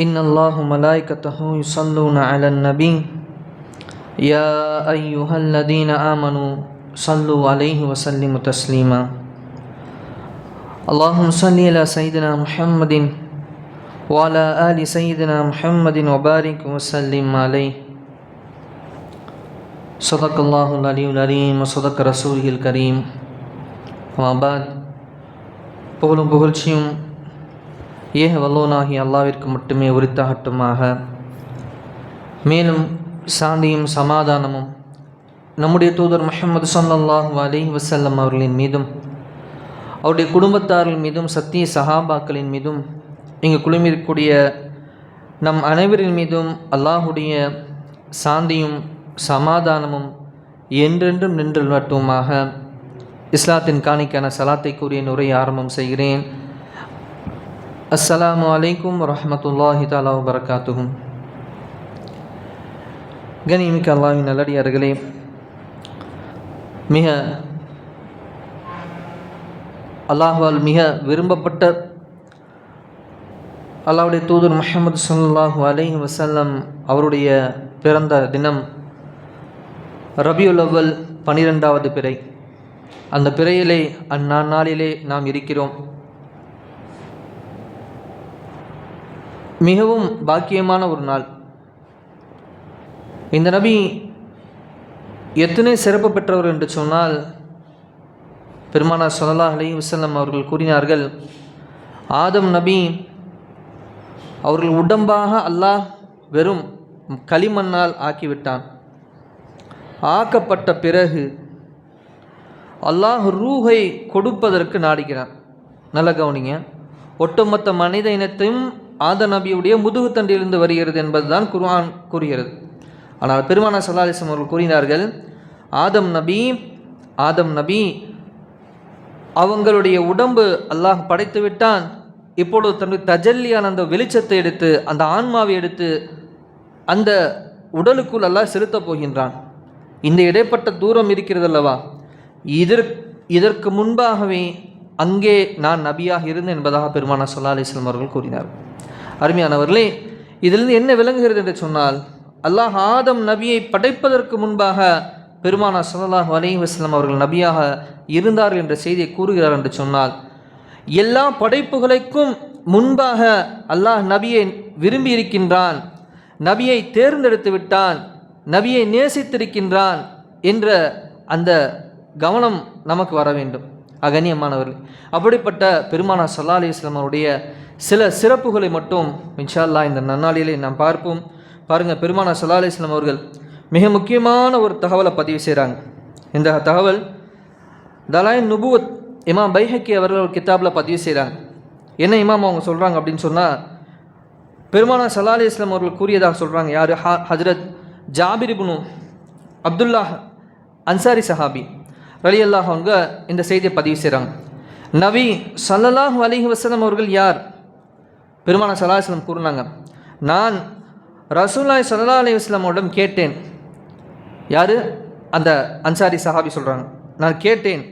إن الله ملائكته يصلون على النبي يا أيها الذين آمنوا صلوا عليه وسلموا تسليما اللهم صل على سيدنا محمد وعلى آل سيدنا محمد وبارك وسلم عليه صدق الله العلي العليم وصدق رسوله الكريم அமாபாத் புகழும் புகழ்ச்சியும் ஏக வல்லோனாகி அல்லாவிற்கு மட்டுமே உரித்தாகட்டுமாக. மேலும் சாந்தியும் சமாதானமும் நம்முடைய தூதர் முஹம்மது சொல்லாஹு அலி வசல்லம் அவர்களின் மீதும் அவருடைய குடும்பத்தார்கள் மீதும் சத்திய சஹாபாக்களின் மீதும் இங்கு குழுமிருக்கக்கூடிய நம் அனைவரின் மீதும் அல்லாஹுடைய சாந்தியும் சமாதானமும் என்றென்றும் நின்று மட்டுமாக இஸ்லாத்தின் காணிக்கான சலாத்தை கூறிய நுரை ஆரம்பம் செய்கிறேன். அஸ்லாம் அலைக்கும் வரமத்துல்லாஹி தாலா வரகாத்துகும் கனிமிக்க அல்லாஹின் நல்லடியார்களே மிக அல்லாஹால் மிக விரும்பப்பட்ட அல்லாஹுடைய தூதர் முஹமது ஸல்லல்லாஹு அலைஹி வசல்லம் அவருடைய பிறந்த தினம் ரபியுல் அவ்வல் பனிரெண்டாவது பிறை. அந்த பிறையிலே அந்நாளிலே நாம் இருக்கிறோம். மிகவும் பாக்கியமான ஒரு நாள். இந்த நபி எத்தனை சிறப்பு பெற்றவர் என்று சொன்னால் பெருமானா சொல்லலா அலி வசல்லம் அவர்கள் கூறினார்கள் ஆதம் நபி அவர்கள் உடம்பாக அல்லாஹ் வெறும் களிமண்ணால் ஆக்கிவிட்டான். ஆக்கப்பட்ட பிறகு அல்லாஹ் ரூஹை கொடுப்பதற்கு நாடுகிறான். நல்ல கவனிங்க. ஒட்டுமொத்த மனித இனத்தையும் ஆத நபியுடைய முதுகுத்தண்டிலிருந்து வருகிறது என்பதுதான் குர்ஆன் கூறுகிறது. ஆனால் பெருமான சல்லாலிசம் அவர்கள் கூறினார்கள் ஆதம் நபி ஆதம் நபி அவங்களுடைய உடம்பு அல்லாஹ் படைத்து விட்டான். இப்பொழுது தன்னுடைய தஜல்லியான அந்த வெளிச்சத்தை எடுத்து அந்த ஆன்மாவை எடுத்து அந்த உடலுக்குள் அல்லாஹ் செலுத்தப் போகின்றான். இந்த இடைப்பட்ட தூரம் இருக்கிறது அல்லவா? இதற்கு இதற்கு முன்பாகவே அங்கே நான் நபியாக இருந்தேன் என்பதாக பெருமானா சொல்லா அலிஸ்லாம் அவர்கள் கூறினார் அருமையானவர்களே இதிலிருந்து என்ன விளங்குகிறது என்று சொன்னால் அல்லாஹ் ஆதம் நபியை படைப்பதற்கு முன்பாக பெருமானா சல்லாஹ் அலி வஸ்லாம் அவர்கள் நபியாக இருந்தார்கள் என்ற செய்தியை கூறுகிறார் என்று சொன்னால் எல்லா படைப்புகளுக்கும் முன்பாக அல்லாஹ் நபியை விரும்பி இருக்கின்றான் நபியை தேர்ந்தெடுத்து விட்டான் நபியை நேசித்திருக்கின்றான் என்ற அந்த கவனம் நமக்கு வர வேண்டும். அகனியமானவர்கள் அப்படிப்பட்ட பெருமானா சல்லா அலி இஸ்லாமருடைய சில சிறப்புகளை மட்டும் இன்ஷால்லா இந்த நன்னாளிலே நாம் பார்ப்போம். பாருங்கள் பெருமானா சல்லா அலி அவர்கள் மிக முக்கியமான ஒரு தகவலை பதிவு செய்கிறாங்க இந்த தகவல் தலாயின் நுபுவத் இமாம் பைஹக்கி அவர்கள் ஒரு கித்தாபில் பதிவு செய்கிறாங்க என்ன இமாம் அவங்க சொல்கிறாங்க அப்படின்னு சொன்னால் பெருமானா சல்லா அலி இஸ்லாம் அவர்கள் கூறியதாக சொல்கிறாங்க யார்? ஹா ஹஜரத் ஜாபிரிபுனு அப்துல்லாஹ் அன்சாரி சஹாபி ரலி அல்லாஹ் அவங்க இந்த செய்தியை பதிவு செய்கிறாங்க நபி சல்லல்லாஹு அலிஹி வசலம் அவர்கள் யார்? பெருமான சல்லாஹ்லம் கூறினாங்க நான் ரசூல்லாய் சல்லா அலி வஸ்லாமோடம் கேட்டேன். யார்? அந்த அன்சாரி சஹாபி சொல்கிறாங்க நான் கேட்டேன்.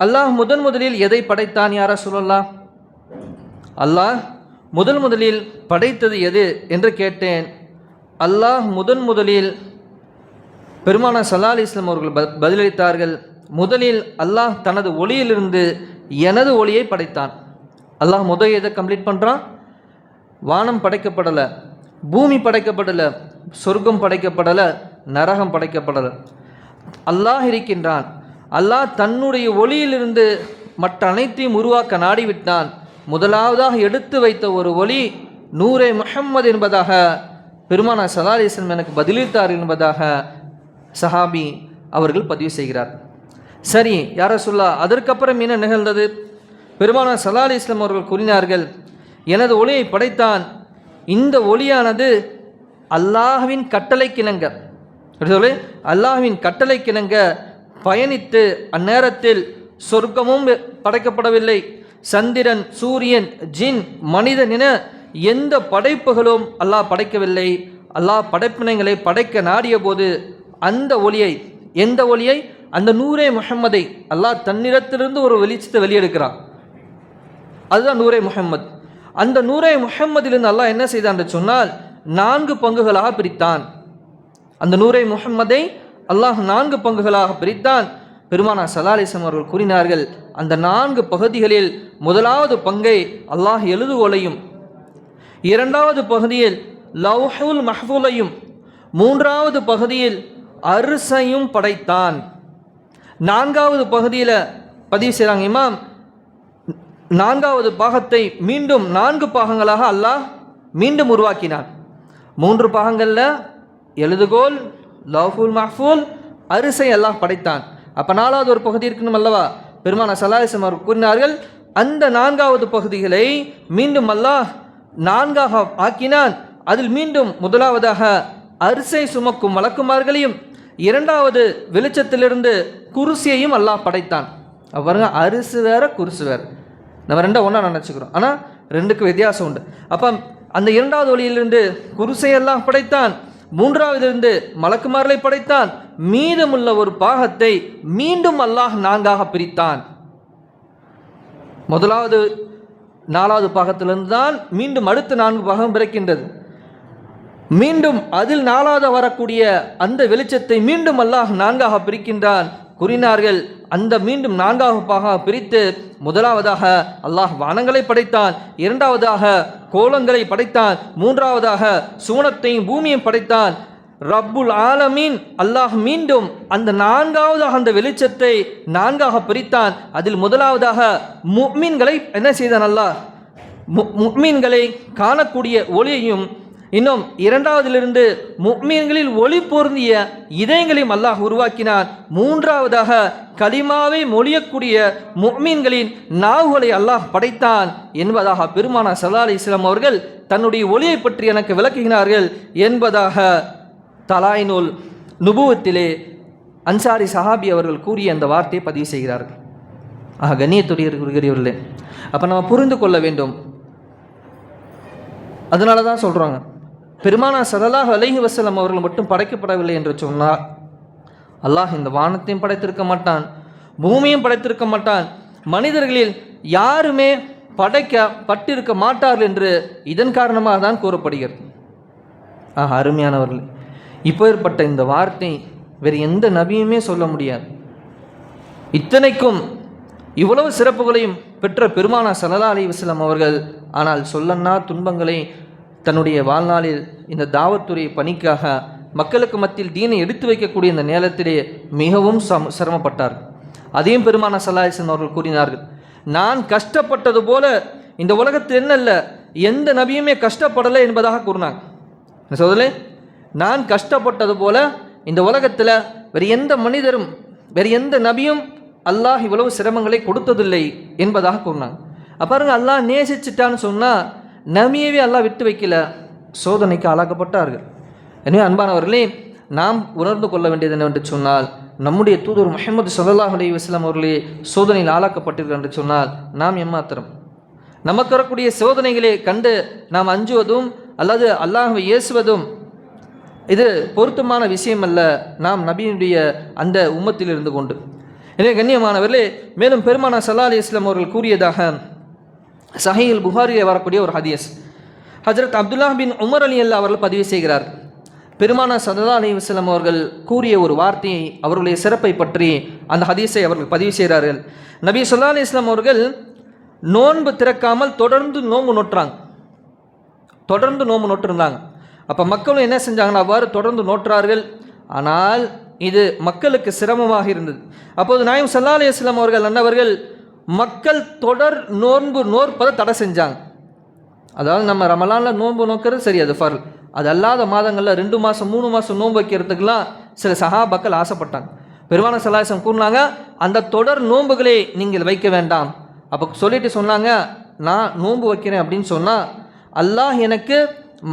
அல்லாஹ் முதன் முதலில் எதை படைத்தான் யாரா சொல்லலா அல்லாஹ் முதன் முதலில் படைத்தது எது? என்று கேட்டேன். அல்லாஹ் முதன் முதலில் பெருமானா சல்லா அலி இஸ்லாம் அவர்கள் ப பதிலளித்தார்கள் முதலில் அல்லாஹ் தனது ஒளியிலிருந்து எனது ஒளியை படைத்தான். அல்லாஹ் முதல் எதை கம்ப்ளீட் பண்ணுறான் வானம் படைக்கப்படலை பூமி படைக்கப்படலை சொர்க்கம் படைக்கப்படலை நரகம் படைக்கப்படலை. அல்லாஹ் இருக்கின்றான். அல்லாஹ் தன்னுடைய ஒளியிலிருந்து மற்ற அனைத்தையும் உருவாக்க நாடிவிட்டான் முதலாவதாக எடுத்து வைத்த ஒரு ஒளி நூரே முஹம்மது என்பதாக பெருமானா சல்லா எனக்கு பதிலளித்தார் என்பதாக சஹாபி அவர்கள் பதிவு செய்கிறார். சரி யார சொல்லா அதற்கப்புறம் என்ன நிகழ்ந்தது? பெருமானார் சல்லா அலி இஸ்லாம் அவர்கள் கூறினார்கள் எனது ஒளியை படைத்தான். இந்த ஒளியானது அல்லாஹ்வின் கட்டளைக்கிணங்க. எப்படி சொல்லு கட்டளை கிணங்க பயணித்து அந்நேரத்தில் சொர்க்கமும் படைக்கப்படவில்லை. சந்திரன் சூரியன் ஜின் மனிதன் என எந்த படைப்புகளும் அல்லாஹ் படைக்கவில்லை. அல்லாஹ் படைப்பினங்களை படைக்க நாடிய போது அந்த ஒளியை எந்த ஒளியை? அந்த நூரே முகம்மதை அல்லாஹ் தன்னிடத்திலிருந்து ஒரு வெளிச்சத்தை வெளியெடுக்கிறான். அதுதான் நூரே முஹம்மது. அந்த நூரே முஹம்மதிலிருந்து அல்லாஹ் என்ன செய்தான் என்று சொன்னால் நான்கு பங்குகளாக பிரித்தான். அந்த நூரே முகம்மதை அல்லாஹ் நான்கு பங்குகளாக பிரித்தான். பெருமானா சலாலிசம் அவர்கள் கூறினார்கள் அந்த நான்கு பகுதிகளில் முதலாவது பங்கை அல்லாஹ் எழுதுகோலையும் இரண்டாவது பகுதியில் லவ்ஹுல் மஹ்ஃபூலையும் மூன்றாவது பகுதியில் அரிசையும் படைத்தான். நான்காவது பகுதியில் பதிவு செய்கிறாங்க இமாம் நான்காவது பாகத்தை மீண்டும் நான்கு பாகங்களாக அல்லாஹ் மீண்டும் உருவாக்கினான். மூன்று பாகங்களில் எழுதுகோல் லவ்ஃபுல் மஹ்ஃபூல் அரிசை அல்லாஹ் படைத்தான். அப்போ நாலாவது ஒரு பகுதி இருக்கணும் அல்லவா? பெருமான சலாஹிசம் அவர் கூறினார்கள் அந்த நான்காவது பகுதிகளை மீண்டும் அல்லாஹ் நான்காக ஆக்கினான். அதில் மீண்டும் முதலாவதாக அரிசை சுமக்கும் வழக்குமார்களையும் இரண்டாவது வெளிச்சத்திலிருந்து குருசியையும் அல்லாஹ் படைத்தான். பாருங்க அரிசி வேற குருசு வேறு. நம்ம ரெண்டா ஒன்றா நினச்சிக்கிறோம். ஆனால் ரெண்டுக்கு வித்தியாசம் உண்டு. அப்போ அந்த இரண்டாவது ஒளியிலிருந்து குருசையெல்லாம் படைத்தான். மூன்றாவதிலிருந்து மலக்குமாரலை படைத்தான். மீதமுள்ள ஒரு பாகத்தை மீண்டும் அல்லாஹ் நான்காக பிரித்தான். முதலாவது நாலாவது பாகத்திலிருந்து தான் மீண்டும் அடுத்த நான்கு பாகம் பிறக்கின்றது. மீண்டும் அதில் நாலாவது வரக்கூடிய அந்த வெளிச்சத்தை மீண்டும் அல்லாஹ் நான்காக பிரிக்கின்றான். கூறினார்கள். அந்த மீண்டும் நான்காவது பாக பிரித்து முதலாவதாக அல்லாஹ் வானங்களை படைத்தான். இரண்டாவதாக கோலங்களை படைத்தான். மூன்றாவதாக சூனத்தையும் பூமியும் படைத்தான். ரப்புல் ஆலமீன் அல்லாஹ் மீண்டும் அந்த நான்காவதாக அந்த வெளிச்சத்தை நான்காக பிரித்தான். அதில் முதலாவதாக முக்மீன்களை என்ன செய்தான் அல்லாஹ்? மு முக்மீன்களை காணக்கூடிய ஒளியையும் இன்னும் இரண்டாவதிலிருந்து முக்மீன்களில் ஒளி பொருந்திய இதயங்களையும் அல்லாஹ் உருவாக்கினான் மூன்றாவதாக கலிமாவை மொழியக்கூடிய முக்மீன்களின் நாவுகளை அல்லாஹ் படைத்தான் என்பதாக பெருமானா சல்லா அலி இஸ்லாம் அவர்கள் தன்னுடைய ஒளியை பற்றி எனக்கு விளக்குகிறார்கள் என்பதாக தலாயினுல் நுபுவத்திலே அன்சாரி சஹாபி அவர்கள் கூறிய அந்த வார்த்தையை பதிவு செய்கிறார்கள். ஆக கண்ணியத்துடைய அப்போ நம்ம புரிந்து கொள்ள வேண்டும். அதனால தான் சொல்கிறாங்க பெருமானா சதலாஹ் அலைஹி வசலம் அவர்கள் மட்டும் படைக்கப்படவில்லை என்று சொன்னார். அல்லாஹ் இந்த வானத்தையும் படைத்திருக்க மாட்டான் பூமியும் படைத்திருக்க மாட்டான். மனிதர்களில் யாருமே படைக்க பட்டிருக்க மாட்டார்கள் என்று இதன் காரணமாக தான் கூறப்படுகிறது. ஆக அருமையானவர்கள் இப்போ ஏற்பட்ட இந்த வார்த்தை வேறு எந்த நபியுமே சொல்ல முடியாது. இத்தனைக்கும் இவ்வளவு சிறப்புகளையும் பெற்ற பெருமானா சல்லா அலி வஸ்லம் அவர்கள் ஆனால் சொல்லன்னா துன்பங்களை தன்னுடைய வாழ்நாளில் இந்த தாவத்துறை பணிக்காக மக்களுக்கு மத்தியில் தீனை எடுத்து வைக்கக்கூடிய இந்த நேரத்திலே மிகவும் சம் சிரமப்பட்டார் அதையும் பெருமான சல்லாஹன் அவர்கள் கூறினார்கள் நான் கஷ்டப்பட்டது போல இந்த உலகத்தில் என்னல்ல எந்த நபியுமே கஷ்டப்படலை என்பதாக கூறினாங்க என்ன நான் கஷ்டப்பட்டது போல இந்த உலகத்தில் வேறு எந்த மனிதரும் வேறு எந்த நபியும் அல்லாஹ் இவ்வளவு சிரமங்களை கொடுத்ததில்லை என்பதாக கூறினாங்க. அப்பாருங்க அல்லாஹ் நேசிச்சிட்டான்னு சொன்னால் நபியவே அல்லாஹ் விட்டு வைக்கல. சோதனைக்கு ஆளாக்கப்பட்டார்கள். எனவே அன்பானவர்களே நாம் உணர்ந்து கொள்ள வேண்டியது என்னவென்று சொன்னால் நம்முடைய தூதர் முகமது ஸல்லல்லாஹு அலி வஸ்லாம் அவர்களே சோதனையில் ஆளாக்கப்பட்டீர்கள் என்று சொன்னால் நாம் எம்மாத்திரம் நமக்கு வரக்கூடிய சோதனைகளை கண்டு நாம் அஞ்சுவதும் அல்லது அல்லாஹை ஏசுவதும் இது பொருத்தமான விஷயம் அல்ல நாம் நபியினுடைய அந்த உம்மத்தில் இருந்து கொண்டு. எனவே கண்ணியமானவர்களே மேலும் பெருமானா சல்லா அலி இஸ்லாம் அவர்கள் கூறியதாக சஹீல் புகாரியில் வரக்கூடிய ஒரு ஹதீஸ். ஹஜரத் அப்துல்லா பின் உமர் அலி அல்லா அவர்கள் பதிவு செய்கிறார். பெருமானா சததா அலி வஸ்லம் அவர்கள் கூறிய ஒரு வார்த்தையை அவர்களுடைய சிறப்பை பற்றி அந்த ஹதீஸை அவர்கள் பதிவு செய்கிறார்கள். நபி சொல்லா அலி இஸ்லாம் அவர்கள் நோன்பு திறக்காமல் தொடர்ந்து நோன்பு நோட்டுறாங்க தொடர்ந்து நோன்பு நோட்டிருந்தாங்க அப்போ மக்களும் என்ன செஞ்சாங்கன்னா அவ்வாறு தொடர்ந்து நோற்றார்கள். ஆனால் இது மக்களுக்கு சிரமமாக இருந்தது. அப்போது நாயம் சல்லா அலி இஸ்லாம் அவர்கள் அன்னவர்கள் மக்கள் தொடர் நோன்பு நோற்பதை தடை செஞ்சாங்க. அதாவது நம்ம ரமலானில் நோன்பு நோக்கிறது சரி அது ஃபர் அது அல்லாத மாதங்களில் ரெண்டு மாதம் மூணு மாதம் நோன்பு வைக்கிறதுக்கெல்லாம் சில சகாபாக்கள் ஆசைப்பட்டாங்க. பெருமான சலாசம் கூறினாங்க அந்த தொடர் நோன்புகளை நீங்கள் வைக்க வேண்டாம். அப்போ சொல்லிட்டு சொன்னாங்க நான் நோன்பு வைக்கிறேன் அப்படின்னு சொன்னால் அல்லாஹ் எனக்கு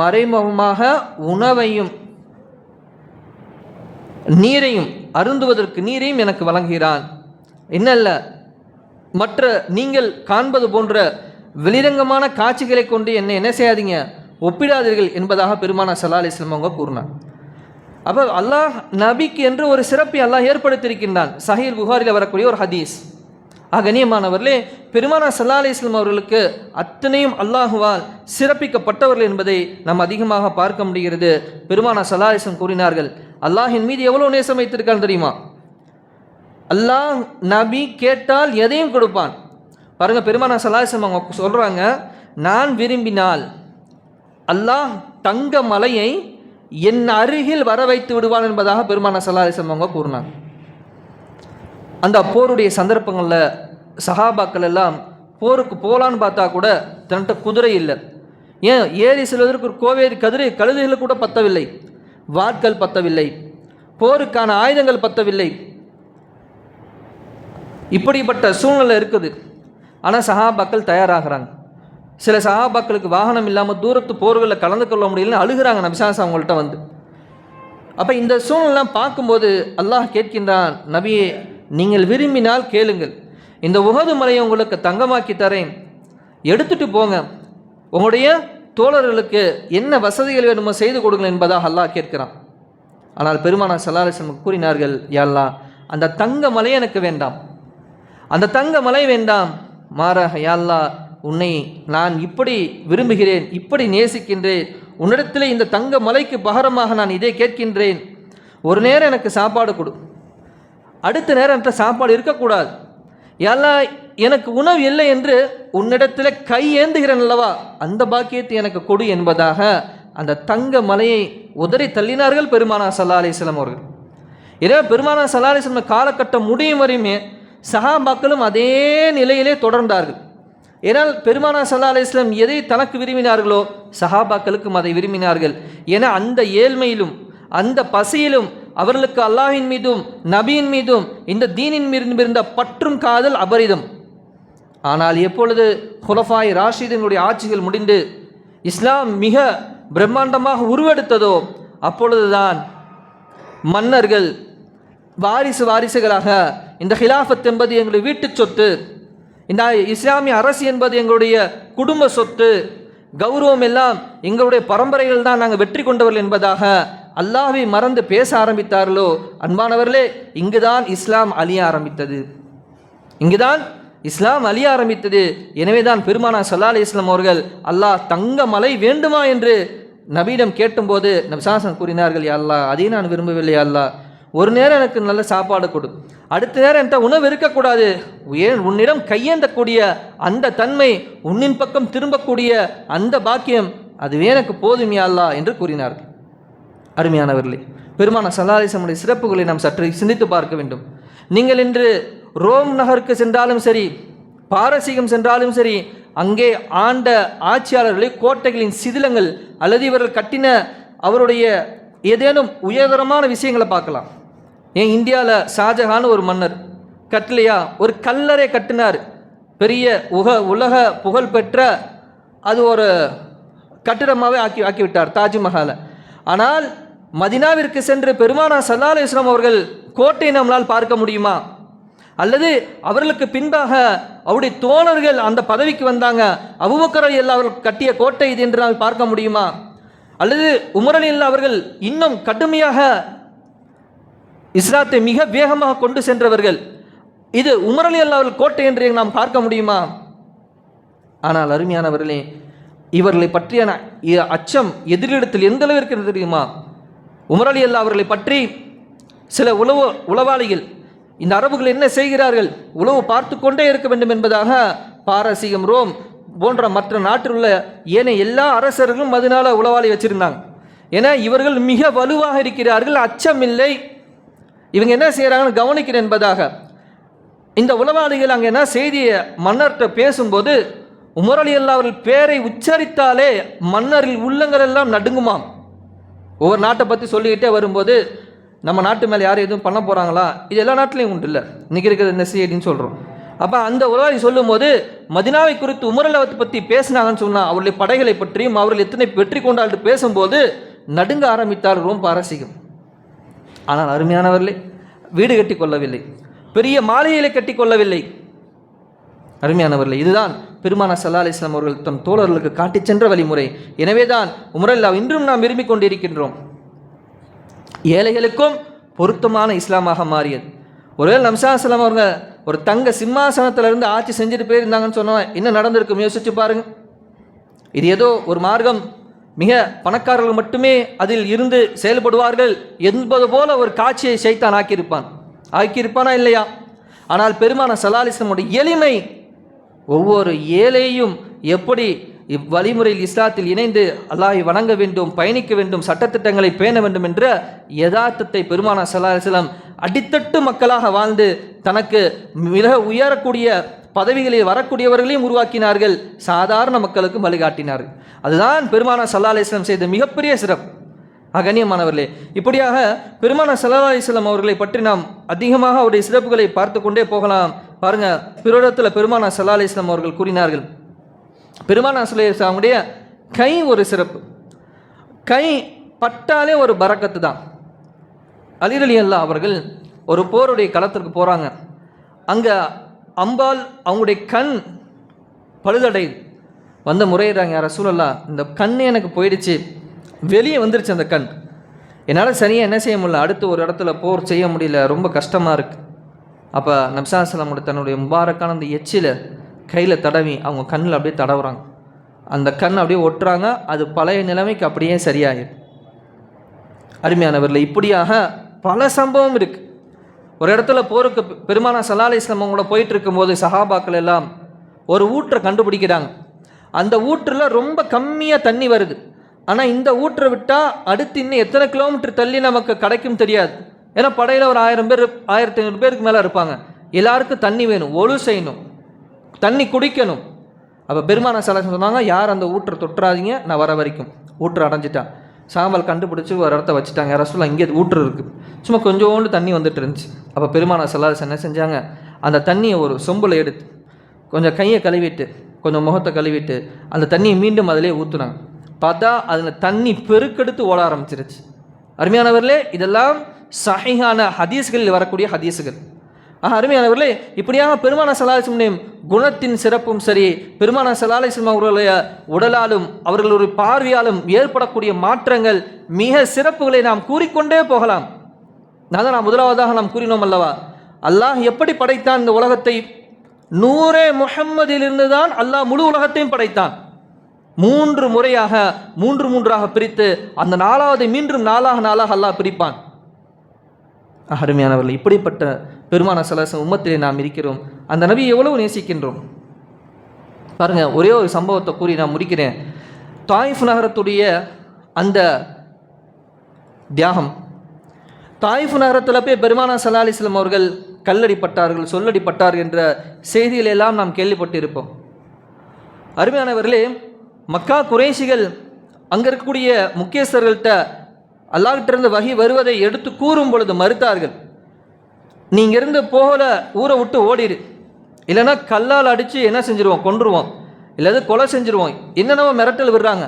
மறைமுகமாக உணவையும் நீரையும் அருந்துவதற்கு நீரையும் எனக்கு வழங்குகிறான். என்னல்ல மற்ற நீங்கள் காண்பது போன்ற வெளிரங்கமான காட்சிகளை கொண்டு என்னை என்ன செய்யாதீங்க? ஒப்பிடாதீர்கள் என்பதாக பெருமானா சல்லா அலிஸ்லாம் அவங்க கூறினார். அப்போ அல்லாஹ் நபிக்கு என்று ஒரு சிறப்பை அல்லாஹ் ஏற்படுத்தியிருக்கின்றான். சஹீர் புகாரில் வரக்கூடிய ஒரு ஹதீஸ். அகணியமானவர்களே பெருமானா சல்லா அலிஸ்லாம் அவர்களுக்கு அத்தனையும் அல்லாஹுவால் சிறப்பிக்கப்பட்டவர்கள் என்பதை நாம் அதிகமாக பார்க்க முடிகிறது. பெருமானா சல்லா அலிஸ்லாம் கூறினார்கள். அல்லாஹின் மீது எவ்வளோ நேசம் வைத்திருக்கான்னு தெரியுமா? அல்லாஹ் நபி கேட்டால் எதையும் கொடுப்பான். பாருங்கள் பெருமானா சலாசம் அவங்க சொல்கிறாங்க நான் விரும்பினால் அல்லாஹ் தங்க மலையை என் அருகில் வர வைத்து விடுவான் என்பதாக பெருமான சல்லாஹம் அவங்க கூறினாங்க. அந்த போருடைய சந்தர்ப்பங்களில் சஹாபாக்கள் எல்லாம் போருக்கு போகலான்னு பார்த்தா கூட தன்கிட்ட குதிரை இல்லை. ஏன்? ஏறி செல்வதற்கு ஒரு கோவேரி கதிரை கழுதைகள் கூட பத்தவில்லை. வாட்கள் பத்தவில்லை. போருக்கான ஆயுதங்கள் பத்தவில்லை. இப்படிப்பட்ட சூழ்நிலை இருக்குது. ஆனால் சஹாபாக்கள் தயாராகிறாங்க. சில சஹாபாக்களுக்கு வாகனம் இல்லாமல் தூரத்து போர்களில் கலந்து கொள்ள முடியலன்னு அழுகிறாங்க நபிசாஸ் அவங்கள்ட்ட வந்து. அப்போ இந்த சூழ்நிலாம் பார்க்கும்போது அல்லாஹ் கேட்கின்றான் நபியே நீங்கள் விரும்பினால் கேளுங்கள். இந்த உகது மலையை உங்களுக்கு தங்கமாக்கி தரேன். எடுத்துட்டு போங்க. உங்களுடைய தோழர்களுக்கு என்ன வசதிகள் வேணுமோ செய்து கொடுங்கள் என்பதாக அல்லாஹ் கேட்கிறான். ஆனால் பெருமானா சல்லாஹம் கூறினார்கள் யாழ்லா அந்த தங்க மலை எனக்கு வேண்டாம். அந்த தங்க மலை வேண்டாம். மாறாக யாழ்லா உன்னை நான் இப்படி விரும்புகிறேன் இப்படி நேசிக்கின்றேன். உன்னிடத்தில் இந்த தங்க மலைக்கு பகரமாக நான் இதை கேட்கின்றேன். ஒரு நேரம் எனக்கு சாப்பாடு கொடு. அடுத்த நேரம் என்கிட்ட சாப்பாடு இருக்கக்கூடாது. எல்லாம் எனக்கு உணவு இல்லை என்று உன்னிடத்தில் கை ஏந்துகிறேன் அல்லவா? அந்த பாக்கியத்தை எனக்கு கொடு என்பதாக அந்த தங்க மலையை உதறி தள்ளினார்கள் பெருமானா சல்லா அலிஸ்லாம் அவர்கள். இதே பெருமானா சல்லா அலிஸ்லாம் காலகட்டம் முடியும் வரையுமே சஹாபாக்களும் அதே நிலையிலே தொடர்ந்தார்கள். ஏனால் பெருமானா சல்லா அலிஸ்லாம் எதை தனக்கு விரும்பினார்களோ சஹாபாக்களுக்கும் அதை விரும்பினார்கள். என அந்த ஏழ்மையிலும் அந்த பசியிலும் அவர்களுக்கு அல்லாஹின் மீதும் நபியின் மீதும் இந்த தீனின் மீதும் இருந்த பற்றும் காதல் அபரிதம். ஆனால் எப்பொழுது ஹுலஃபாய் ராஷிதனுடைய ஆட்சிகள் முடிந்து இஸ்லாம் மிக பிரம்மாண்டமாக உருவெடுத்ததோ அப்பொழுதுதான் மன்னர்கள் வாரிசு வாரிசுகளாக இந்த ஹிலாஃபத் என்பது எங்களுடைய வீட்டு சொத்து. இந்த இஸ்லாமிய அரசு என்பது எங்களுடைய குடும்ப சொத்து. கௌரவம் எல்லாம் எங்களுடைய பரம்பரைகள் தான் நாங்கள் வெற்றி கொண்டவர்கள் என்பதாக அல்லாஹை மறந்து பேச ஆரம்பித்தார்களோ? அன்பானவர்களே இங்குதான் இஸ்லாம் அழிய ஆரம்பித்தது. இங்குதான் இஸ்லாம் அழிய ஆரம்பித்தது. எனவே தான் பெருமானா சல்லா அலி இஸ்லாம் அவர்கள் அல்லாஹ் தங்க மலை வேண்டுமா? என்று நபியிடம் கேட்டும்போது நபிசாசன் கூறினார்கள் அல்லா அதையும் நான் விரும்பவில்லை அல்லா ஒரு நேரம் எனக்கு நல்ல சாப்பாடு கொடு. அடுத்த நேரம் என்கிட்ட உணவு இருக்கக்கூடாது. ஏன்? உன்னிடம் கையேந்தக்கூடிய அந்த தன்மை உன்னின் பக்கம் திரும்பக்கூடிய அந்த பாக்கியம் அதுவே எனக்கு போதும் அல்லா என்று கூறினார்கள் அருமையானவர்களே பெருமான சல்லாலிசமுடைய சிறப்புகளை நாம் சற்று சிந்தித்து பார்க்க வேண்டும். நீங்கள் இன்று ரோம் நகருக்கு சென்றாலும் சரி பாரசீகம் சென்றாலும் சரி அங்கே ஆண்ட ஆட்சியாளர்களை கோட்டைகளின் சிதிலங்கள் அல்லது இவர்கள் கட்டின அவருடைய ஏதேனும் உயர்தரமான விஷயங்களை பார்க்கலாம். ஏன் இந்தியாவில் ஷாஜஹான் ஒரு மன்னர். கட்டலையா? ஒரு கல்லறை கட்டினார். பெரிய உக உலக புகழ்பெற்ற அது ஒரு கட்டிடமாகவே ஆக்கி ஆக்கிவிட்டார் தாஜ்மஹாலை. ஆனால் மதினாவிற்கு சென்று பெருமானா சல்லா இஸ்லாம் அவர்கள் கோட்டை நம்மளால் பார்க்க முடியுமா? அல்லது அவர்களுக்கு பின்பாக அவருடைய தோழர்கள் அந்த பதவிக்கு வந்தாங்க அபுபக்கரை எல்லா அவர்கள் கட்டிய கோட்டை இது என்று நாம் பார்க்க முடியுமா? அல்லது உமரலில் அவர்கள் இன்னும் கடுமையாக இஸ்லாத்தை மிக வேகமாக கொண்டு சென்றவர்கள். இது உமரலி அல்லாவில் கோட்டை என்று நாம் பார்க்க முடியுமா? ஆனால் அருமையானவர்களே இவர்களை பற்றிய அச்சம் எதிரிடத்தில் எந்த அளவிற்கு தெரியுமா? உமரலி அல்லா அவர்களை பற்றி சில உளவு உளவாளிகள் இந்த அரபுகள் என்ன செய்கிறார்கள்? உளவு பார்த்து கொண்டே இருக்க வேண்டும் என்பதாக பாரசீகம் ரோம் போன்ற மற்ற நாட்டில் உள்ள ஏனைய எல்லா அரசர்களும் அதனால உளவாளி வச்சுருந்தாங்க. ஏன்னா இவர்கள் மிக வலுவாக இருக்கிறார்கள் அச்சம் இல்லை இவங்க என்ன செய்கிறாங்கன்னு கவனிக்கிறேன் என்பதாக. இந்த உளவாளிகள் அங்கே என்ன செய்தியை மன்னர்கிட்ட பேசும்போது உமரலி அல்லா அவர்கள் பேரை உச்சரித்தாலே மன்னரில் உள்ளங்கள் எல்லாம் நடுங்குமாம். ஒவ்வொரு நாட்டை பற்றி சொல்லிக்கிட்டே வரும்போது நம்ம நாட்டு மேலே யாரும் எதுவும் பண்ண போகிறாங்களா இது எல்லா நாட்டிலையும் உண்டு இல்லை. இன்றைக்கி இருக்கிறது என்ன செய்யடின்னு சொல்கிறோம் அப்போ அந்த உறவாளி சொல்லும்போது மதினாவை குறித்து உமரலவத்தை பற்றி பேசினாங்கன்னு சொன்னால் அவருடைய படைகளை பற்றியும் அவர்கள் எத்தனை வெற்றி கொண்டாட்டு பேசும்போது நடுங்க ஆரம்பித்தால் ரொம்ப பாரசீகம். ஆனால் அருமையானவர்களே வீடு கட்டி கொள்ளவில்லை பெரிய மாளிகைகளை கட்டி கொள்ளவில்லை அருமையானவர்களே இதுதான் பெருமான சல்லா அலிஸ்லாம் அவர்கள் தம் தோழர்களுக்கு காட்டிச் சென்ற வழிமுறை. எனவே தான் உமரல்லா இன்றும் நாம் விரும்பிக் கொண்டிருக்கின்றோம். ஏழைகளுக்கும் பொருத்தமான இஸ்லாமாக மாறியது. ஒருவேளை நம்சாசலம் அவங்க ஒரு தங்க சிம்மாசனத்திலிருந்து ஆட்சி செஞ்சுட்டு போயிருந்தாங்கன்னு சொன்னால் என்ன நடந்திருக்கும்? யோசிச்சு பாருங்க. இது ஏதோ ஒரு மார்க்கம். மிக பணக்காரர்கள் மட்டுமே அதில் இருந்து செயல்படுவார்கள் என்பது போல ஒரு காட்சியை சைத்தான் ஆக்கியிருப்பான். ஆக்கியிருப்பானா இல்லையா? ஆனால் பெருமான சலாலிசனுடைய எளிமை ஒவ்வொரு ஏழையும் எப்படி இவ்வழிமுறையில் இஸ்லாத்தில் இணைந்து அல்லாஹை வணங்க வேண்டும் பயணிக்க வேண்டும் சட்டத்திட்டங்களை பேண வேண்டும் என்ற யதார்த்தத்தை பெருமானா சலாஹலம் அடித்தட்டு மக்களாக வாழ்ந்து தனக்கு மிக உயரக்கூடிய பதவிகளில் வரக்கூடியவர்களையும் உருவாக்கினார்கள். சாதாரண மக்களுக்கும் வழிகாட்டினார்கள். அதுதான் பெருமானா சல்லா அலிஸ்லாம் செய்த மிகப்பெரிய சிறப்பு. அகணியமானவர்களே இப்படியாக பெருமான சல்லா அலிஸ்லாம் அவர்களை பற்றி நாம் அதிகமாக அவருடைய சிறப்புகளை பார்த்து கொண்டே போகலாம். பாருங்க பிறடத்தில் பெருமானா சல்லா அலிஸ்லாம் அவர்கள் கூறினார்கள். பெருமானா சல்லா கை ஒரு சிறப்பு. கை பட்டாலே ஒரு பறக்கத்து தான். அலிரலி அல்லா அவர்கள் ஒரு போருடைய களத்திற்கு போகிறாங்க அங்கே அம்பால் அவங்களுடைய கண் பழுதடையுது வந்து முறையிடுறாங்க யார ரசூலல்லா இந்த கண் எனக்கு போயிடுச்சு. வெளியே வந்துருச்சு அந்த கண். என்னால் சரியாக என்ன செய்ய முடியல? அடுத்து ஒரு இடத்துல போர் செய்ய முடியல. ரொம்ப கஷ்டமாக இருக்குது அப்போ நப்சாசலமோட தன்னுடைய முபாரக்கான அந்த எச்சில் கையில் தடவி அவங்க கண்ணில் அப்படியே தடவுறாங்க. அந்த கண் அப்படியே ஒட்டுறாங்க. அது பழைய நிலைமைக்கு அப்படியே சரியாயிடும் அருமையானவரில் இப்படியாக பல சம்பவம் இருக்குது ஒரு இடத்துல போருக்கு பெருமான பெருமானா சல்லா இஸ்லாம் அவங்கள போயிட்டு இருக்கும்போது சஹாபாக்கள் எல்லாம் ஒரு ஊற்றை கண்டுபிடிக்கிறாங்க. அந்த ஊற்றில் ரொம்ப கம்மியாக தண்ணி வருது. ஆனால் இந்த ஊற்றை விட்டால் அடுத்து இன்னும் எத்தனை கிலோமீட்டர் தள்ளி நமக்கு கிடைக்கும் தெரியாது. ஏன்னா படையில் ஒரு ஆயிரம் பேர் ஆயிரத்தி ஐநூறு பேருக்கு மேலே இருப்பாங்க. எல்லாருக்கும் தண்ணி வேணும் ஒழு செய்யணும் தண்ணி குடிக்கணும். அப்போ பெருமான சலசம் சொன்னாங்க யார் அந்த ஊற்றை தொட்டுறாதீங்க நான் வர வரைக்கும். ஊற்று அடைஞ்சிட்டான் சாம்பல் கண்டுபிடிச்சி ஒரு இடத்த வச்சுட்டாங்க. ரசூலா இங்கே ஊற்று இருக்குது சும்மா கொஞ்சோண்டு தண்ணி வந்துட்டு இருந்துச்சு. அப்போ பெருமான செல்லாத என்ன செஞ்சாங்க? அந்த தண்ணியை ஒரு சொம்பில் எடுத்து கொஞ்சம் கையை கழுவிட்டு கொஞ்சம் முகத்தை கழுவிட்டு அந்த தண்ணியை மீண்டும் அதிலே ஊற்றுனாங்க பார்த்தா அதில் தண்ணி பெருக்கெடுத்து ஓட ஆரம்பிச்சிருச்சு. அருமையானவர்களே இதெல்லாம் சஹிஹான ஹதீஸ்களில் வரக்கூடிய ஹதீஸுகள். ஆஹ் அருமையானவர்களே இப்படியாக பெருமான சலாஹிஸ்மனின் குணத்தின் சிறப்பும் சரி பெருமான சலாஹிஸ்லம் அவர்களுடைய உடலாலும் அவர்களுடைய பார்வையாலும் ஏற்படக்கூடிய மாற்றங்கள் மிக சிறப்புகளை நாம் கூறிக்கொண்டே போகலாம். அதான் நான் முதலாவதாக நாம் கூறினோம் அல்லவா? அல்லாஹ் எப்படி படைத்தான் இந்த உலகத்தை? நூரே முஹம்மதிலிருந்து தான் அல்லாஹ் முழு உலகத்தையும் படைத்தான். மூன்று முறையாக மூன்று மூன்றாக பிரித்து அந்த நாலாவது மீண்டும் நாளாக நாளாக அல்லாஹ் பிரிப்பான். அருமையானவர்கள். இப்படிப்பட்ட பெருமான சலச உம்மத்திலே நாம் இருக்கிறோம். அந்த நபியை எவ்வளவு நேசிக்கின்றோம்? பாருங்க ஒரே ஒரு சம்பவத்தை கூறி நான் முடிக்கிறேன். தாயிஃப் நகரத்துடைய அந்த தியாகம். தாயிஃப் நகரத்தில் போய் பெருமானா சல்லா அலிஸ்லாம் அவர்கள் கல்லடிப்பட்டார்கள் சொல்லடிப்பட்டார் என்ற செய்திகளை எல்லாம் நாம் கேள்விப்பட்டிருப்போம். அருமையானவர்களே மக்கா குறைஷிகள் அங்கே இருக்கக்கூடிய முக்கியஸ்தர்கள்ட்ட அல்லாஹ்கிட்டிருந்து வகி வருவதை எடுத்து கூறும் பொழுது மறுத்தார்கள். நீங்க இருந்து போகல ஊரை விட்டு ஓடிடு இல்லைன்னா கல்லால் அடித்து என்ன செஞ்சிருவோம் கொன்றுவோம் இல்லது கொலை செஞ்சிருவோம். என்னென்னவோ மிரட்டல் விடுறாங்க.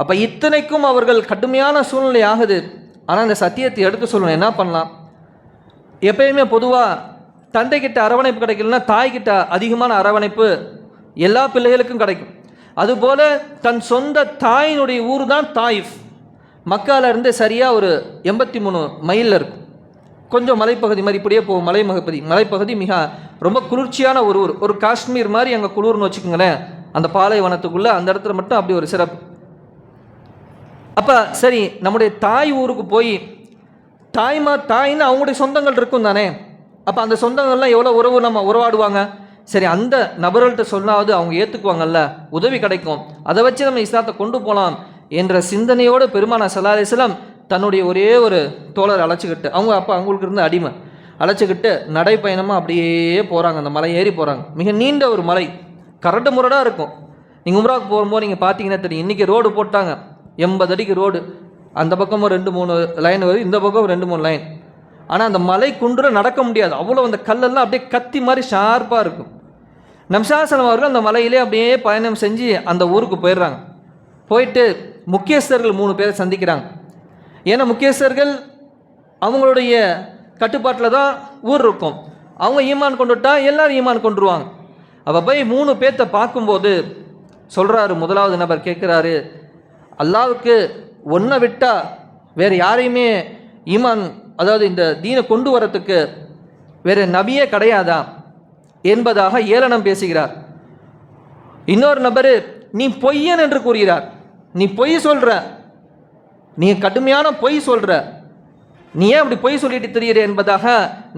அப்போ இத்தனைக்கும் அவர்கள் கடுமையான சூழ்நிலை ஆகுது. ஆனால் அந்த சத்தியத்தை எடுத்து சொல்லணும். என்ன பண்ணலாம்? எப்பயுமே பொதுவாக தந்தைக்கிட்ட அரவணைப்பு கிடைக்கலன்னா தாய்கிட்ட அதிகமான அரவணைப்பு எல்லா பிள்ளைகளுக்கும் கிடைக்கும். அதுபோல் தன் சொந்த தாயினுடைய ஊர் தான் தாயிஃப். மக்காலேருந்து சரியாக ஒரு எண்பத்தி மூணு மைலில் இருக்கும் கொஞ்சம் மலைப்பகுதி மாதிரி இப்படியே போகும். மலை மலைப்பகுதி மலைப்பகுதி மிக ரொம்ப குளிர்ச்சியான ஒரு ஊர். ஒரு காஷ்மீர் மாதிரி அங்கே குளிர்னு வச்சுக்கோங்களேன். அந்த பாலைவனத்துக்குள்ளே அந்த இடத்துல மட்டும் அப்படி ஒரு சிறப்பு. அப்போ சரி நம்முடைய தாய் ஊருக்கு போய் தாய்மா தாயின்னு அவங்களுடைய சொந்தங்கள் இருக்கும் தானே? அப்போ அந்த சொந்தங்கள்லாம் எவ்வளோ உறவு நம்ம உறவாடுவாங்க? சரி அந்த நபர்கள்ட்ட சொன்னாவது அவங்க ஏற்றுக்குவாங்கல்ல உதவி கிடைக்கும். அதை வச்சு நம்ம இஸ்லாத்தை கொண்டு போகலாம். என்ற சிந்தனையோடு பெருமானா சல்லா அலிஸ்லாம் தன்னுடைய ஒரே ஒரு தோழர் அழைச்சிக்கிட்டு அவங்க அப்போ அவங்களுக்கு இருந்த அடிமை அழைச்சிக்கிட்டு நடைப்பயணமாக அப்படியே போகிறாங்க அந்த மலை ஏறி போகிறாங்க மிக நீண்ட ஒரு மலை. கரடு முரடாக இருக்கும். நீங்கள் உம்ராவுக்கு போகும்போது நீங்கள் பார்த்தீங்கன்னா தெரியும். இன்றைக்கி ரோடு போட்டாங்க. எண்பது அடிக்கு ரோடு. அந்த பக்கமும் ரெண்டு மூணு லைன் வருது. இந்த பக்கம் ரெண்டு மூணு லைன் ஆனால் அந்த மலை குன்றில் நடக்க முடியாது. அவ்வளோ அந்த கல்லெல்லாம் அப்படியே கத்தி மாதிரி ஷார்ப்பாக இருக்கும். நம்சாசனம் அவர்கள் அந்த மலையிலே அப்படியே பயணம் செஞ்சு அந்த ஊருக்கு போயிடுறாங்க. போயிட்டு முக்கியஸ்தர்கள் மூணு பேரை சந்திக்கிறாங்க. ஏன்னா முக்கியஸ்தர்கள் அவங்களுடைய கட்டுப்பாட்டில் தான் ஊர் இருக்கும். அவங்க ஈமான் கொண்டுட்டா எல்லாரும் ஈமான் கொண்டுருவாங்க. அப்போ போய் மூணு பேர்த்த பார்க்கும்போது சொல்கிறாரு முதலாவது நபர் கேட்குறாரு அல்லாவுக்கு ஒன்றை விட்டால் வேறு யாரையுமே ஈமான் அதாவது இந்த தீனை கொண்டு வரத்துக்கு வேறு நபியே கிடையாதா? என்பதாக ஏளனம் பேசுகிறார். இன்னொரு நபர் நீ பொய்யன் என்று கூறுகிறார். நீ பொய் சொல்கிற நீ கடுமையான பொய் சொல்கிற நீ ஏன் அப்படி பொய் சொல்லிட்டு தெரியுற என்பதாக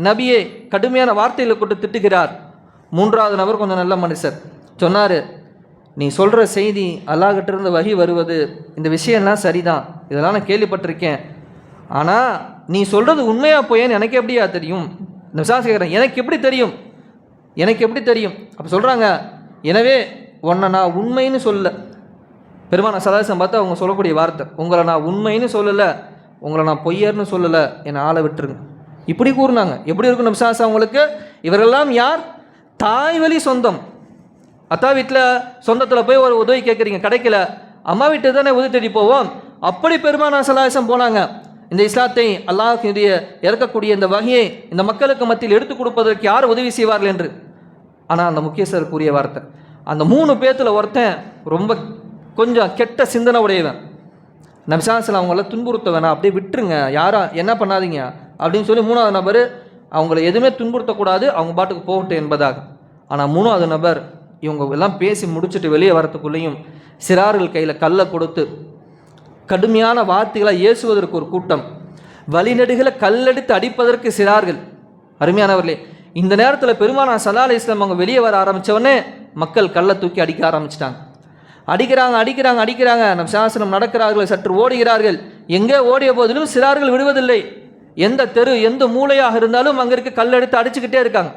நபியை கடுமையான வார்த்தையில் கொண்டு திட்டுகிறார். மூன்றாவது நபர் கொஞ்சம் நல்ல மனுஷர். சொன்னார் நீ சொல்கிற செய்தி அல்லாஹிட்டிருந்து வகி வருவது இந்த விஷயம்லாம் சரிதான். இதெல்லாம் நான் கேள்விப்பட்டிருக்கேன். ஆனால் நீ சொல்கிறது உண்மையாக போயேன்னு எனக்கு எப்படியா தெரியும்? இந்த விசாரிச்சு கேட்குறேன் எனக்கு எப்படி தெரியும்? எனக்கு எப்படி தெரியும்? அப்போ சொல்கிறாங்க எனவே உன்னை நான் உண்மைன்னு சொல்லல பெருமான சதாசம் பார்த்து அவங்க சொல்லக்கூடிய வார்த்தை உங்களை நான் உண்மைன்னு சொல்லலை உங்களை நான் பொய்யர்னு சொல்லலை என்னை ஆளை விட்டுருங்க. இப்படி கூறினாங்க. எப்படி இருக்கும் நம்சாஸ் அவங்களுக்கு? இவரெல்லாம் யார்? தாய் வழி சொந்தம். அத்தா வீட்டில் சொந்தத்தில் போய் ஒரு உதவி கேட்குறீங்க கிடைக்கல அம்மா வீட்டு தானே உதவி தேடி போவோம். அப்படி பெருமானா சலாசம் போனாங்க. இந்த இஸ்லாத்தை அல்லாஹினுடைய இறக்கக்கூடிய இந்த வகையை இந்த மக்களுக்கு மத்தியில் எடுத்து கொடுப்பதற்கு யார் உதவி செய்வார்கள் என்று? ஆனால் அந்த முக்கியஸ்தர் கூறிய வார்த்தை அந்த மூணு பேர்த்தில் ஒருத்தன் ரொம்ப கொஞ்சம் கெட்ட சிந்தனை உடையவன். நபிசாசில் அவங்கள துன்புறுத்த வேணாம் அப்படியே விட்டுருங்க. யாரா என்ன பண்ணாதீங்க? அப்படின்னு சொல்லி மூணாவது நபர் அவங்கள எதுவுமே துன்புறுத்தக்கூடாது அவங்க பாட்டுக்கு போகட்டும் என்பதாக. ஆனால் மூணாவது நபர் இவங்க எல்லாம் பேசி முடிச்சுட்டு வெளியே வரத்துக்குள்ளேயும் சிறார்கள் கையில் கல்லை கொடுத்து கடுமையான வார்த்தைகளை ஏசுவதற்கு ஒரு கூட்டம் வழிநடுகளை கல்லெடுத்து அடிப்பதற்கு சிறார்கள். அருமையானவர்களே இந்த நேரத்தில் பெருமானா சல்லா அலி இஸ்லாம் அவங்க வெளியே வர ஆரம்பித்தவொடனே மக்கள் கல்லை தூக்கி அடிக்க ஆரம்பிச்சிட்டாங்க. அடிக்கிறாங்க அடிக்கிறாங்க அடிக்கிறாங்க. நம் சாசனம் நடக்கிறார்கள் சற்று ஓடுகிறார்கள். எங்கே ஓடிய போதிலும் சிறார்கள் விடுவதில்லை. எந்த தெரு எந்த மூலையாக இருந்தாலும் அங்கே இருக்க கல் எடுத்து அடிச்சுக்கிட்டே இருக்காங்க.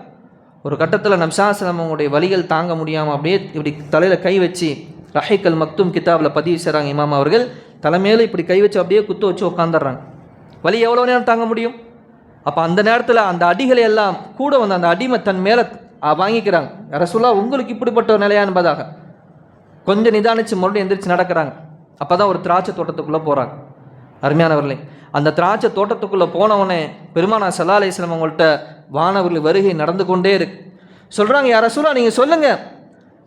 ஒரு கட்டத்தில் நம் சாசனம் அவங்களுடைய வலிகள் தாங்க முடியாமல் அப்படியே இப்படி தலையில் கை வச்சு ரஹைக்கல் மக்தும் கிதாபில் பதிவு செய்கிறாங்க இமாம் அவர்கள். தலைமையில் இப்படி கை வச்சு அப்படியே குத்து வச்சு உட்காந்துடுறாங்க வலி எவ்வளோ நேரம் தாங்க முடியும்? அப்போ அந்த நேரத்தில் அந்த அடிகளை எல்லாம் கூட வந்து அந்த அடிமை தன் மேலே வாங்கிக்கிறாங்க ரசுல்லா உங்களுக்கு இப்படிப்பட்ட ஒரு நிலையா என்பதாக. கொஞ்சம் நிதானிச்சு மறுபடியும் எந்திரிச்சு நடக்கிறாங்க. அப்போ தான் ஒரு திராட்சை தோட்டத்துக்குள்ளே போகிறாங்க அருமையானவர்களே அந்த திராட்சை தோட்டத்துக்குள்ளே போனவனே பெருமானா சல்லா அலிஸ்லாம் அவங்கள்ட்ட வானவர்கள் வருகை நடந்து கொண்டே இருக்கு. சொல்கிறாங்க யார சூழா நீங்கள் சொல்லுங்கள்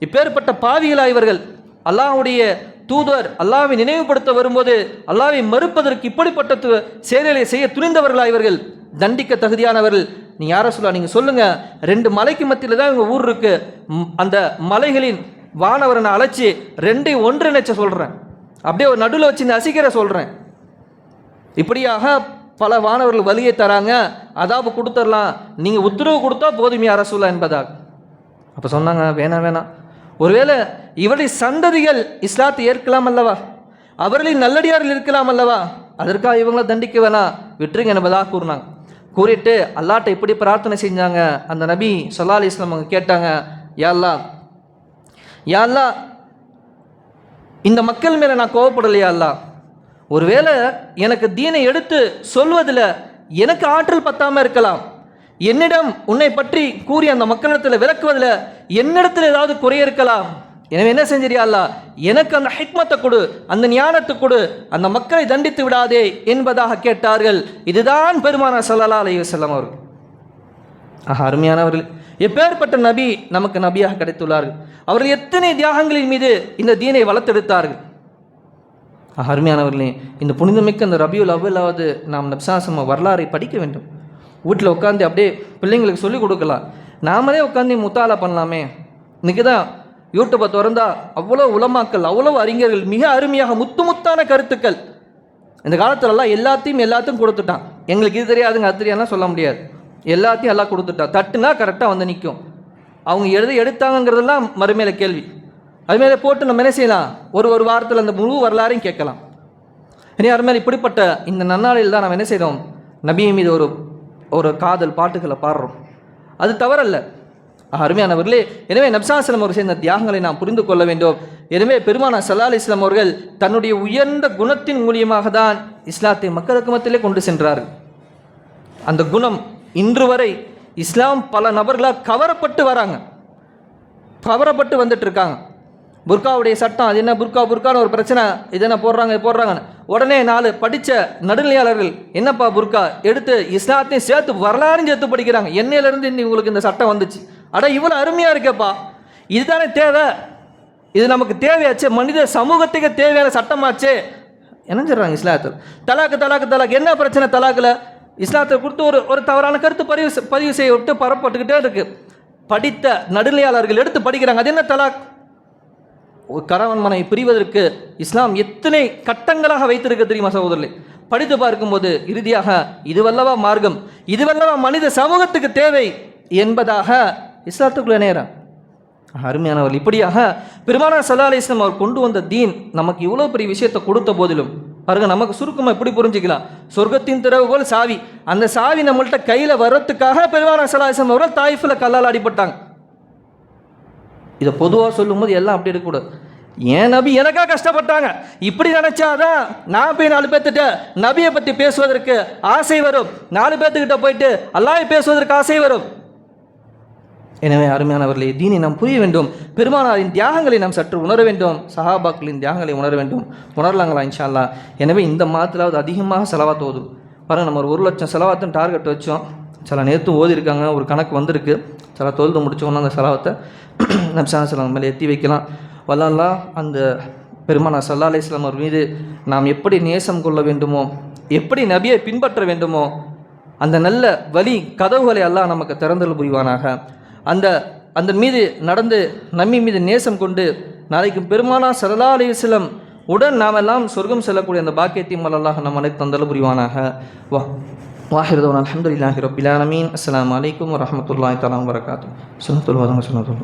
இப்பேற்பட்ட பாவிகளா இவர்கள்? அல்லாஹ்வுடைய தூதர் அல்லாவை நினைவுபடுத்த வரும்போது அல்லாவை மறுப்பதற்கு இப்படிப்பட்ட து- செயல்களை செய்ய துணிந்தவர்களா இவர்கள்? தண்டிக்க தகுதியானவர்கள். நீ யார சொல்லா நீங்கள் சொல்லுங்கள் ரெண்டு மலைக்கு மத்தியில் தான் இவங்க ஊர் இருக்கு. அந்த மலைகளின் வானவரனை அழைச்சி ரெண்டையும் ஒன்றிணைச்ச சொல்கிறேன் அப்படியே ஒரு நடுவில் வச்சு இந்த சொல்கிறேன் இப்படியாக பல வானவர்கள் வழியை தராங்க. அதாவது கொடுத்துடலாம் நீங்கள் உத்தரவு கொடுத்தா போதுமே அரசுல என்பதாக அப்போ சொன்னாங்க வேணாம் வேணாம் ஒருவேளை இவருடைய சந்ததிகள் இஸ்லாத்தை ஏற்கலாம் அல்லவா? அவர்களின் நல்லடியார்கள் இருக்கலாம் அல்லவா? அதற்காக இவங்கள தண்டிக்க வேணாம் விட்டுருங்க என்பதாக கூறினாங்க. கூறிட்டு அல்லாட்ட இப்படி பிரார்த்தனை செஞ்சாங்க. அந்த நபி சொல்லா அலி இஸ்லாம் அவங்க கேட்டாங்க யாரெல்லாம் யாழ்லா யா இந்த மக்கள் மேலே நான் கோவப்படலையா அல்லா? ஒருவேளை எனக்கு தீனை எடுத்து சொல்வதில் எனக்கு ஆற்றல் பத்தாமல் இருக்கலாம். என்னிடம் உன்னை பற்றி கூறி அந்த மக்களிடத்தில் விளக்குவதில் என்னிடத்தில் ஏதாவது குறைய இருக்கலாம். எனவே என்ன செஞ்சிரியா அல்லா? எனக்கு அந்த ஹிக்மத்தை கொடு அந்த ஞானத்தை கொடு அந்த மக்களை தண்டித்து விடாதே என்பதாக கேட்டார்கள். இதுதான் பெருமானா சல்லா அலைஹி செல்லம் அவர்கள். ஆஹா அருமையானவர்கள் எப்பேற்பட்ட நபி நமக்கு நபியாக கிடைத்துள்ளார்கள். அவர்கள் எத்தனை தியாகங்களின் மீது இந்த தீனை வளர்த்தெடுத்தார்கள்? அருமையானவர்களே இந்த புனிதமிக்க இந்த ரபியுல் அவ்வளாவது நாம் நப்சாசம வரலாறை படிக்க வேண்டும். வீட்டில் உட்காந்து அப்படியே பிள்ளைங்களுக்கு சொல்லிக் கொடுக்கலாம். நாமளே உட்காந்து முத்தாலா பண்ணலாமே. இன்றைக்கி தான் யூடியூப்பை திறந்தா அவ்வளோ உலமாக்கல் அவ்வளோ அறிஞர்கள் மிக அருமையாக முத்து முத்தான கருத்துக்கள். இந்த காலத்துலலாம் எல்லாத்தையும் எல்லாத்தையும் கொடுத்துட்டான். எங்களுக்கு இது தெரியாதுங்க அது தெரியாதுலாம் சொல்ல முடியாது. எல்லாத்தையும் எல்லாம் கொடுத்துட்டான். தட்டுனா கரெக்டாக வந்து நிற்கும் அவங்க எழுத எடுத்தாங்கங்கிறதெல்லாம் மறுமையில கேள்வி. அதுமாரி போட்டு நம்ம என்ன செய்யலாம்? ஒரு ஒரு வாரத்தில் அந்த முழு வரலாறையும் கேட்கலாம். இனி அருமையில் இப்படிப்பட்ட இந்த நன்னாளில் தான் நம்ம என்ன செய்தோம்? நபியை மீது ஒரு ஒரு காதல் பாட்டுகளை பாடுறோம். அது தவறல்ல. அருமையானவர்களே எனவே நப்சாசலம் அவர் செய்த தியாகங்களை நாம் புரிந்து கொள்ள வேண்டும். எனவே பெருமானா சல்லா இஸ்லாம் அவர்கள் தன்னுடைய உயர்ந்த குணத்தின் மூலியமாக தான் இஸ்லாத்தை மக்களுக்கு மத்தியிலே கொண்டு சென்றார்கள். அந்த குணம் இன்று வரை இஸ்லாம் பல நபர்களாக கவரப்பட்டு வராங்க. கவரப்பட்டு வந்துட்டு இருக்காங்க புர்காவுடைய சட்டம் அது என்ன புர்கா புர்கான்னு ஒரு பிரச்சனை இது என்ன போடுறாங்க இது போடுறாங்கன்னு. உடனே நாலு படித்த நடுநிலையாளர்கள் என்னப்பா புர்கா எடுத்து இஸ்லாத்தையும் சேர்த்து வரலாறும் சேர்த்து படிக்கிறாங்க. என்னையிலேருந்து இன்னி உங்களுக்கு இந்த சட்டம் வந்துச்சு? அட இவ்வளோ அருமையாக இருக்கேப்பா. இதுதானே தேவை. இது நமக்கு தேவையாச்சு. மனித சமூகத்துக்கு தேவையான சட்டமாச்சே. என்ன சொல்கிறாங்க இஸ்லாத்தில். தலாக்கு தலாக்கு தலாக்கு. என்ன பிரச்சனை தலாக்கில்? இஸ்லாத்தை கொடுத்து ஒரு ஒரு தவறான கருத்து பதிவு செ- பதிவு செய்ய விட்டு பரப்பட்டுக்கிட்டே இருக்கு. படித்த நடுநிலையாளர்கள் எடுத்து படிக்கிறாங்க. அது என்ன தலாக்? ஒரு கணவன் மனை பிரிவதற்கு இஸ்லாம் எத்தனை கட்டங்களாக வைத்திருக்க தெரியுமா சகோதரர்களே? படித்து பார்க்கும்போது இறுதியாக இதுவல்லவா மார்க்கம் இதுவல்லவா மனித சமூகத்துக்கு தேவை என்பதாக இஸ்லாத்துக்குள்ள நேரம். அருமையானவர்கள் இப்படியாக பெருமானா சல்லா அலி இஸ்லாம் அவர் கொண்டு வந்த தீன் நமக்கு இவ்வளோ பெரிய விஷயத்தை கொடுத்த போதிலும் பாருங்க நமக்கு சுருக்கமாக எப்படி புரிஞ்சுக்கலாம்? சொர்க்கத்தின் திறவுகோல் சாவி. அந்த சாவி நம்மள்கிட்ட கையில் வர்றதுக்காக பெருமானார் சலாசம் அவர்கள் தாயிஃபில் கல்லால் அடிபட்டாங்க. இதை பொதுவாக சொல்லும்போது எல்லாம் அப்படி இருக்கக்கூடாது. ஏன் நபி எனக்கா கஷ்டப்பட்டாங்க? இப்படி நினைச்சாதான் நான் போய் நாலு பேர்த்துட்ட நபியை பற்றி பேசுவதற்கு ஆசை வரும். நாலு பேர்த்துக்கிட்ட போயிட்டு அல்லாஹ் பேசுவதற்கு ஆசை வரும். எனவே அருமையானவர்களே தீனை நாம் புரிய வேண்டும். பெருமானாரின் தியாகங்களை நாம் சற்று உணர வேண்டும். சஹாபாக்களின் தியாகங்களை உணர வேண்டும். உணரலாங்களா இன்ஷால்லா எனவே இந்த மாதத்திலாவது அதிகமாக செலவாத்து ஓதும். பாருங்க நம்ம ஒரு ஒரு லட்சம் செலவாத்தும் டார்கெட் வச்சோம். சில நேரத்தும் ஓதிருக்காங்க ஒரு கணக்கு வந்திருக்கு. சில தொழுது முடிச்சோன்னா அந்த செலவத்தை நம் செலவு மேலே எத்தி வைக்கலாம். வல்லல்லா அந்த பெருமானா சல்லா அலிஸ்லாம் அவர் மீது நாம் எப்படி நேசம் கொள்ள வேண்டுமோ எப்படி நபியை பின்பற்ற வேண்டுமோ அந்த நல்ல வழி கதவுகளை எல்லாம் நமக்கு திறந்தல் புரிவானாக. அந்த அந்த மீது நடந்து நம்மி மீது நேசம் கொண்டு நாளைக்கு பெருமானா சல்லா அலிஸ்லம் உடன் நாமெல்லாம் சொர்க்கம் செல்லக்கூடிய அந்த பாக்கியத்தையும் அல்லாஹ் நம் அனைத்து தந்தல புரிவானாக. வா வாஹிரதவன் அலமதுல்லாஹி ரபிலாலமீன் அஸ்ஸலாமு அலைக்கும் வரஹமத்துல்லாஹி தலா வரகாத்து சுனத்துல் வதங்க சுனத்துல்